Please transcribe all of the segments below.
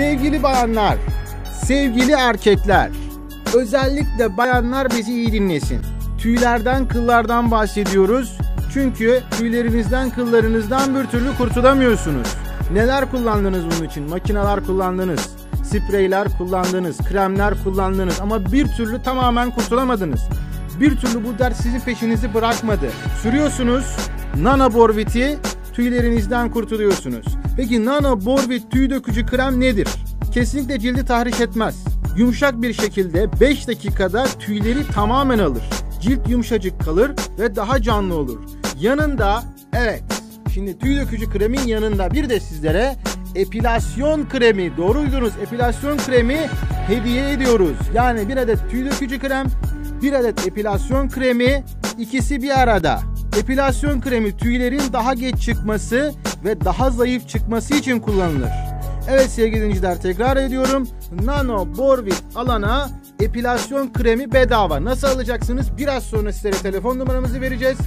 Sevgili bayanlar, sevgili erkekler, özellikle bayanlar bizi iyi dinlesin. Tüylerden, kıllardan bahsediyoruz. Çünkü tüylerinizden, kıllarınızdan bir türlü kurtulamıyorsunuz. Neler kullandınız bunun için? Makineler kullandınız, spreyler kullandınız, kremler kullandınız ama bir türlü tamamen kurtulamadınız. Bir türlü bu dert sizin peşinizi bırakmadı. Sürüyorsunuz, Nano Borvit'i tüylerinizden kurtuluyorsunuz. Peki Nano Borvit tüy dökücü krem nedir? Kesinlikle cildi tahriş etmez. Yumuşak bir şekilde 5 dakikada tüyleri tamamen alır. Cilt yumuşacık kalır ve daha canlı olur. Yanında evet şimdi tüy dökücü kremin yanında bir de sizlere epilasyon kremi doğru duydunuz epilasyon kremi hediye ediyoruz. Yani bir adet tüy dökücü krem bir adet epilasyon kremi ikisi bir arada. Epilasyon kremi tüylerin daha geç çıkması ve daha zayıf çıkması için kullanılır. Evet sevgili dinleyiciler tekrar ediyorum. Nano Borvit alana epilasyon kremi bedava. Nasıl alacaksınız? Biraz sonra sizlere telefon numaramızı vereceğiz.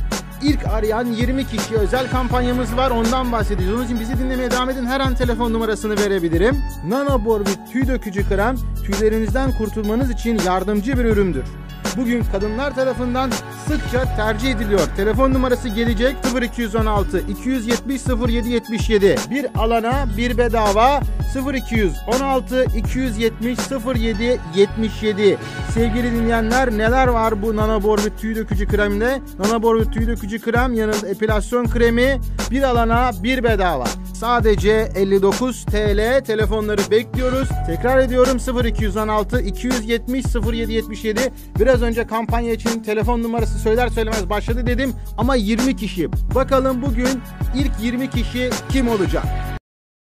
İlk arayan 20 kişi özel kampanyamız var. Ondan bahsedeceğiz. Onun için bizi dinlemeye devam edin. Her an telefon numarasını verebilirim. Nano Borvit tüy dökücü krem tüylerinizden kurtulmanız için yardımcı bir üründür. Bugün kadınlar tarafından sıkça tercih ediliyor. Telefon numarası gelecek 0216 270 0777. Bir alana bir bedava 0216 270 0777. Sevgili dinleyenler neler var bu Nanoborbit tüy dökücü kremde? Nanoborbit tüy dökücü krem yanında epilasyon kremi bir alana bir bedava. Sadece 59 TL telefonları bekliyoruz. Tekrar ediyorum 0216 270 0777. Biraz önce kampanya için telefon numarası söyler söylemez başladı dedim ama 20 kişi. Bakalım bugün ilk 20 kişi kim olacak?